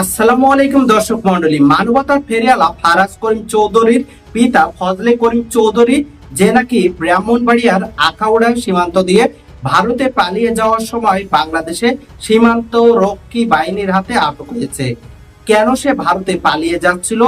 আসসালামু আলাইকুম দর্শক মন্ডলী মানবতার ফেরিয়ালা ফারাজ করিম চৌধুরীর পিতা ফজলে করিম চৌধুরী, যে নাকি ব্রাহ্মণবাড়িয়ার আখাউড়া সীমান্ত দিয়ে ভারতে পালিয়ে যাওয়ার সময় বাংলাদেশে সীমান্ত রক্ষী বাহিনীর হাতে আটক হয়েছে। কেন সে ভারতে পালিয়ে যাচ্ছিল?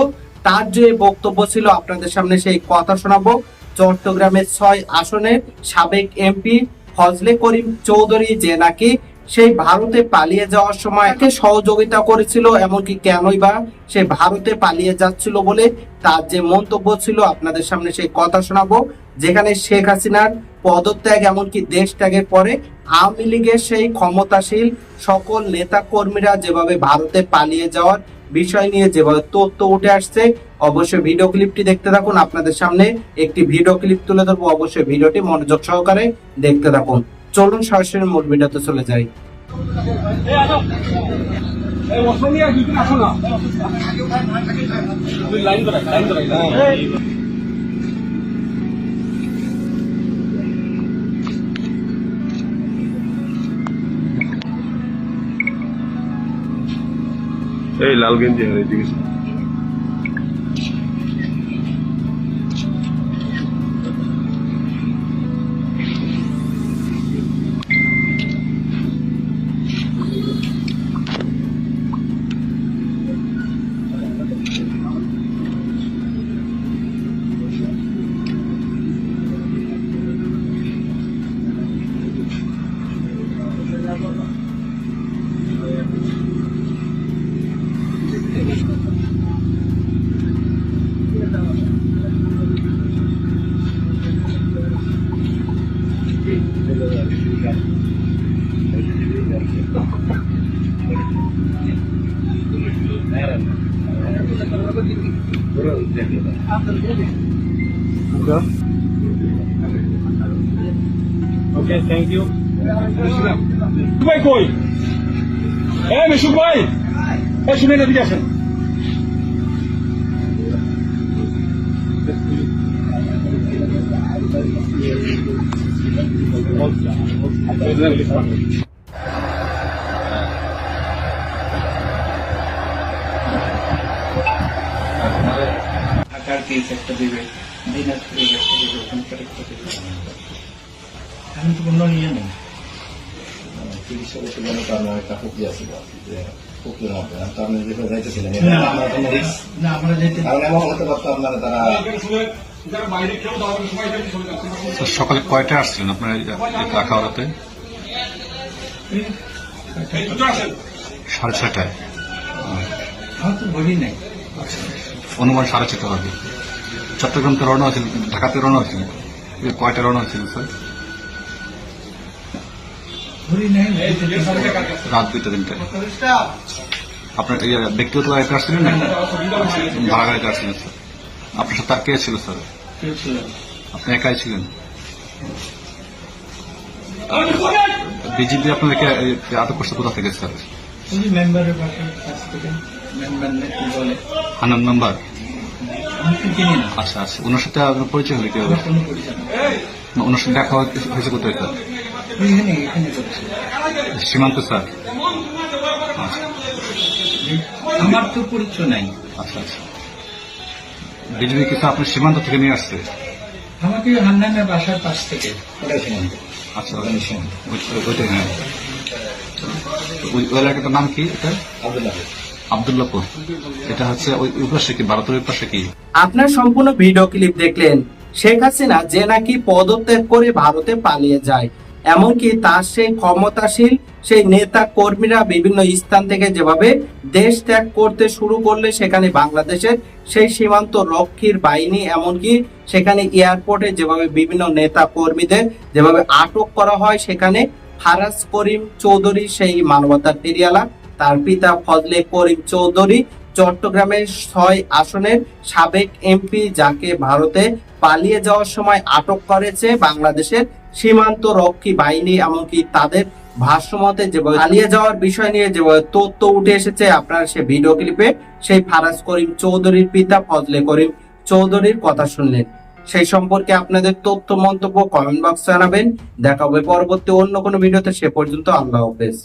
তার যে বক্তব্য ছিল আপনাদের সামনে সেই কথা শোনাবো। চট্টগ্রামের ছয় আসনের সাবেক এমপি ফজলে করিম চৌধুরী যে নাকি সেই ভারতে পালিয়ে যাওয়ার সময় একে সহযোগিতা করেছিল, এমনকি কেনই বা সে ভারতে পালিয়ে যাচ্ছিল বলে তার যে মন্তব্য ছিল আপনাদের সামনে সেই কথা শোনাবো, যেখানে শেখ হাসিনার পদত্যাগ এমনকি দেশ ত্যাগের পরে আওয়ামী লীগের সেই ক্ষমতাশীল সকল নেতা কর্মীরা যেভাবে ভারতে পালিয়ে যাওয়ার বিষয় নিয়ে যেভাবে তথ্য উঠে আসছে, অবশ্যই ভিডিও ক্লিপটি দেখতে থাকুন। আপনাদের সামনে একটি ভিডিও ক্লিপ তুলে ধরবো। অবশ্যই ভিডিওটি মনোযোগ সহকারে দেখতে থাকুন। চলুন সরাসরি মূল ভিডিওতে চলে যাই। এই আসো এই অসমীয়া দুজন ওকে থ্যাংক ইউ ভাই কই এ মিশুক ভাই এ শুনে এদিকে আসেন। ঢাকার কেস একটা দেবে দিনাজপুরের একটা দেবে ওখানকার একটা দেবে। আমি তো কোনো ইয়ে নেই। তো আপনার একটা প্রক্রিয়া ছিল সকালে কয়টায় আসছিলেন? আপনার এই সাড়ে ছটায় অনুমান সাড়ে ছটা হবে। চট্টগ্রাম তো রওনা হয়েছিল ঢাকাতে রওনা হয়েছিল কয়টা রওনা হয়েছিল স্যার? রাত দুইটা তিনটায় আপনার ইয়ে, ব্যক্তিগত গাড়িতে আসছিলেন না? ভাড়া গাড়িতে আসছিলেন স্যার। আপনার সাথে আর কে ছিল স্যার। আপনি একাই ছিলেন? বিজিবি আপনাদেরকে আটক করছে কোথা থেকে স্যার? হানান নাম্বার? আচ্ছা আচ্ছা। ওনার সাথে আপনার পরিচয় হলে কি হবে ওনার সাথে দেখা হয়েছে কোথায় স্যার? এখানে এখানে করছে সীমান্ত স্যার। আমার তো পরিচয় নাই। আচ্ছা আচ্ছা। বিজেপি কিছু আপনার সীমান্ত থেকে নিয়ে আসছে? আমাকে হান্নানের বাসার পাশ থেকে ওটাই সীমান্ত। আচ্ছা। ওখানে সীমান্ত। ওই- হ্যাঁ। ওই ওই এলাকাটার নাম কি এটা? আবদুল্লাহ আবদুল্লাপুর। এটা হচ্ছে ওই ওই পাশে কি ভারতের ওই পাশে কি? আপনার সম্পূর্ণ ভিডিও ক্লিপ দেখলেন শেখ হাসিনা যে নাকি পদত্যাগ করে ভারতে পালিয়ে যায়। এমনকি তার সেই ক্ষমতাশীল সেই নেতা কর্মীরা বিভিন্ন স্থান থেকে যেভাবে দেশ ত্যাগ করতে শুরু করলে সেখানে বাংলাদেশের সেই সীমান্ত রক্ষীর বাহিনী, এমনকি সেখানে এয়ারপোর্টে যেভাবে বিভিন্ন নেতা কর্মীদের যেভাবে আটক করা হয়, সেখানে ফারাজ করিম চৌধুরী সেই মানবতার ফেরিয়ালা তার পিতা ফজলে করিম চৌধুরী চট্টগ্রামের ছয় আসনের সাবেক এমপি যাকে ভারতে পালিয়ে যাওয়ার সময় আটক করেছে বাংলাদেশের সীমান্ত রক্ষী বাহিনী এমনকি তাদের ভাষ্যমতে যেভাবে পালিয়ে যাওয়ার বিষয় নিয়ে যেভাবে তথ্য উঠে এসেছে, আপনার সে ভিডিও ক্লিপে সেই ফারাজ করিম চৌধুরীর পিতা ফজলে করিম চৌধুরীর কথা শুনলেন। সেই সম্পর্কে আপনাদের তথ্য, মন্তব্য কমেন্ট বক্স জানাবেন। দেখা হবে পরবর্তী অন্য কোনো ভিডিওতে। সে পর্যন্ত আল্লাহ হাফেজ।